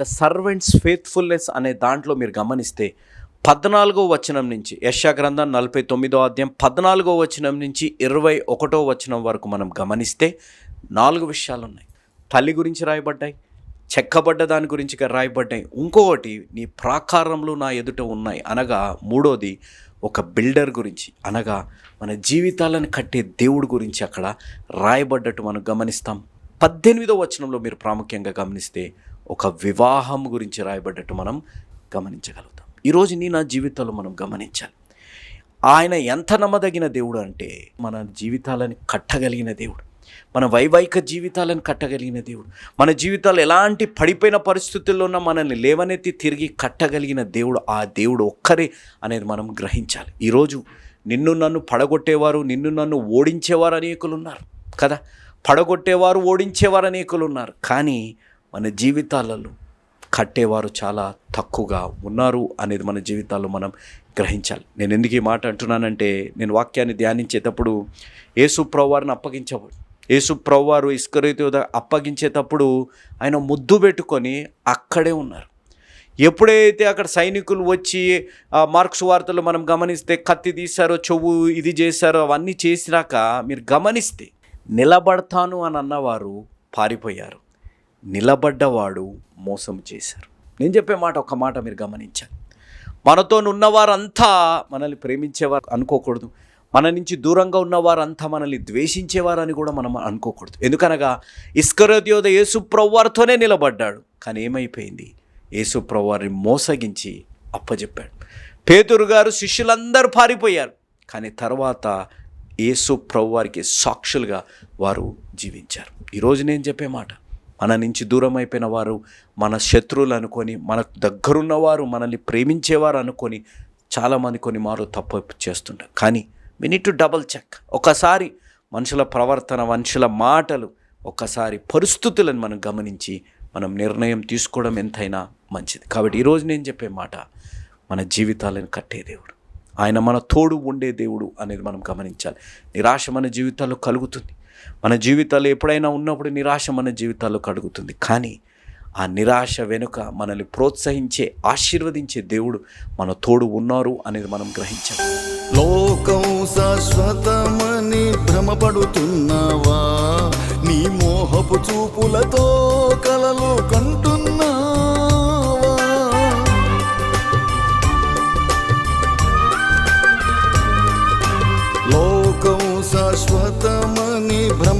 The servants faithfulness అనే దాంట్లో మీరు గమనిస్తే పద్నాలుగో వచనం నుంచి యశా గ్రంథం నలభై తొమ్మిదో అధ్యాయం పద్నాలుగో వచనం నుంచి ఇరవై ఒకటో వచనం వరకు మనం గమనిస్తే నాలుగు విషయాలు ఉన్నాయి. తల్లి గురించి రాయబడ్డాయి చెక్కబడ్డ దాని గురించి రాయబడ్డాయి. ఇంకొకటి నీ ప్రాకారంలో నా ఎదుట ఉన్నాయి అనగా మూడోది ఒక బిల్డర్ గురించి అనగా మన జీవితాలను కట్టే దేవుడి గురించి అక్కడ రాయబడ్డట్టు మనం గమనిస్తాం. పద్దెనిమిదో వచనంలో మీరు ప్రాముఖ్యంగా గమనిస్తే ఒక వివాహం గురించి రాయబడ్డట్టు మనం గమనించగలుగుతాం. ఈరోజు నీ నా జీవితంలో మనం గమనించాలి. ఆయన ఎంత నమ్మదగిన దేవుడు అంటే మన జీవితాలను కట్టగలిగిన దేవుడు. మన వైవాహిక జీవితాలను కట్టగలిగిన దేవుడు. మన జీవితాలు ఎలాంటి పడిపోయిన పరిస్థితుల్లో ఉన్న మనల్ని లేవనెత్తి తిరిగి కట్టగలిగిన దేవుడు ఆ దేవుడు ఒక్కరే అనేది మనం గ్రహించాలి. ఈరోజు నిన్ను నన్ను పడగొట్టేవారు నిన్ను నన్ను ఓడించేవారు అనేకులు ఉన్నారు కదా? పడగొట్టేవారు ఓడించేవారు అనేకులు ఉన్నారు. కానీ మన జీవితాలలో కట్టేవారు చాలా తక్కువగా ఉన్నారు అనేది మన జీవితాల్లో మనం గ్రహించాలి. నేను ఎందుకు ఈ మాట అంటున్నానంటే నేను వాక్యాన్ని ధ్యానించేటప్పుడు యేసు ప్రవ్వారిని అప్పగించబడు యేసు ప్రవ్వారు ఇస్కరీతో అప్పగించేటప్పుడు ఆయన ముద్దు పెట్టుకొని అక్కడే ఉన్నారు. ఎప్పుడైతే అక్కడ సైనికులు వచ్చి మార్క్స్ వార్తలు మనం గమనిస్తే కత్తి తీశారో చెవు ఇది చేశారో అవన్నీ చేసినాక మీరు గమనిస్తే నిలబడతాను అని అన్నవారు పారిపోయారు. నిలబడ్డవాడు మోసం చేశారు. నేను చెప్పే మాట ఒక మాట మీరు గమనించాలి. మనతో ఉన్నవారంతా మనల్ని ప్రేమించేవారు అనుకోకూడదు. మన నుంచి దూరంగా ఉన్నవారంతా మనల్ని ద్వేషించేవారని కూడా మనం అనుకోకూడదు. ఎందుకనగా ఇస్కరోద్యోధ యేసు ప్రవ్వారితోనే నిలబడ్డాడు. కానీ ఏమైపోయింది? యేసు ప్రవ్వారిని మోసగించి అప్పచెప్పాడు పేతురు గారు శిష్యులందరూ పారిపోయారు. కానీ తర్వాత యేసు ప్రవ్వారికి సాక్షులుగా వారు జీవించారు. ఈరోజు నేను చెప్పే మాట మన నుంచి దూరం అయిపోయిన వారు మన శత్రువులు అనుకొని మన దగ్గరున్న వారు మనల్ని ప్రేమించేవారు అనుకొని చాలామంది కొన్ని మారు తప్పు చేస్తుంటారు. కానీ మీ నీట్ టు డబల్ చెక్ ఒకసారి మనుషుల ప్రవర్తన మనుషుల మాటలు ఒకసారి పరిస్థితులను మనం గమనించి మనం నిర్ణయం తీసుకోవడం ఎంతైనా మంచిది. కాబట్టి ఈరోజు నేను చెప్పే మాట మన జీవితాలను కట్టే దేవుడు. ఆయన మన తోడు ఉండే దేవుడు అనేది మనం గమనించాలి. నిరాశ మన జీవితాల్లో కలుగుతుంది. మన జీవితాలు ఎప్పుడైనా ఉన్నప్పుడు నిరాశ మన జీవితాల్లో కడుగుతుంది కానీ ఆ నిరాశ వెనుక మనల్ని ప్రోత్సహించే ఆశీర్వదించే దేవుడు మన తోడు ఉన్నారు అనేది మనం గ్రహించాలి. లోకం శాశ్వతమని భ్రమపడుతున్నావా? నీ మోహపు చూపులతో కలలు కంటున్నావా? లోకం శాశ్వత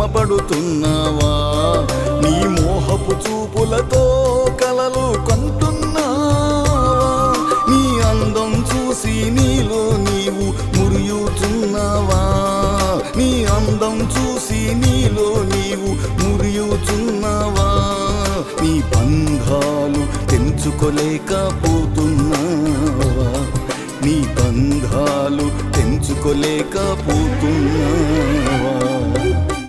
శ్రమపడుతున్నావా? నీ మోహపు చూపులతో కలలు కంటున్నావా? నీ అందం చూసి నీలో నీవు మురియుచున్నావా? నీ అందం చూసి నీలో నీవు మురియుచున్నావా? నీ బంధాలు తెంచుకోలేకపోతున్నావా? నీ బంధాలు తెంచుకోలేకపోతున్నావా?